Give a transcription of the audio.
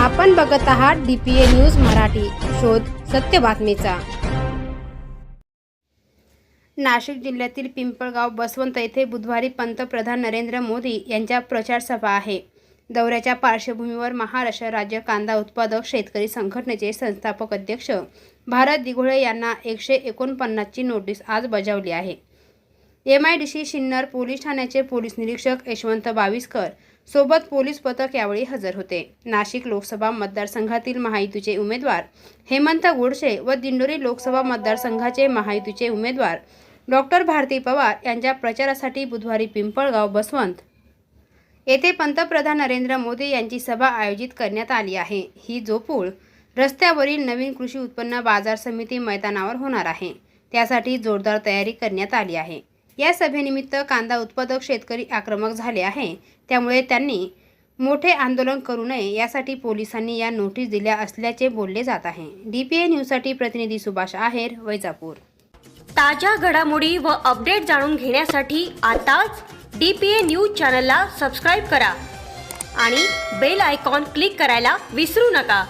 आपण बघत आहात डीपीए न्यूज मराठी. शोध सत्य बातमीचा. नाशिक जिल्ह्यातील पिंपळगाव बसवंत येथे बुधवारी पंतप्रधान नरेंद्र मोदी यांच्या प्रचार सभा आहे. दौऱ्याच्या पार्श्वभूमीवर महाराष्ट्र राज्य कांदा उत्पादक शेतकरी संघटनेचे संस्थापक अध्यक्ष भारत दिघोळे यांना एकशे एकोणपन्नासची नोटीस आज बजावली आहे. M I D C Sinnar police ठाण्याचे पोलीस निरीक्षक यशवंत बाविस्कर सोबत पोलीस पथक यावेळी हजर होते. नाशिक लोकसभा मतदारसंघातील महायुतीचे उमेदवार हेमंत गोडसे व दिंडोरी लोकसभा मतदारसंघाचे महायुतीचे उमेदवार डॉक्टर भारती पवार यांच्या प्रचारासाठी बुधवारी पिंपळगाव बसवंत येथे पंतप्रधान नरेंद्र मोदी यांची सभा आयोजित करण्यात आली आहे. ही जोपूळ रस्त्यावरील नवीन कृषी उत्पन्न बाजार समिती मैदानावर होणार आहे. त्यासाठी जोरदार तयारी करण्यात आली आहे. या सभेनिमित्त कांदा उत्पादक शेतकरी आक्रमक झाले आहे. त्यामुळे त्यांनी मोठे आंदोलन करू नये यासाठी पोलिसांनी या नोटीस दिल्या असल्याचे बोलले जात आहे. डीपीए न्यूजसाठी प्रतिनिधी सुभाष आहेर वैजापूर. ताज्या घडामोडी व अपडेट जाणून घेण्यासाठी आताच डी पी ए न्यूज चॅनलला सबस्क्राईब करा आणि बेल आयकॉन क्लिक करायला विसरू नका.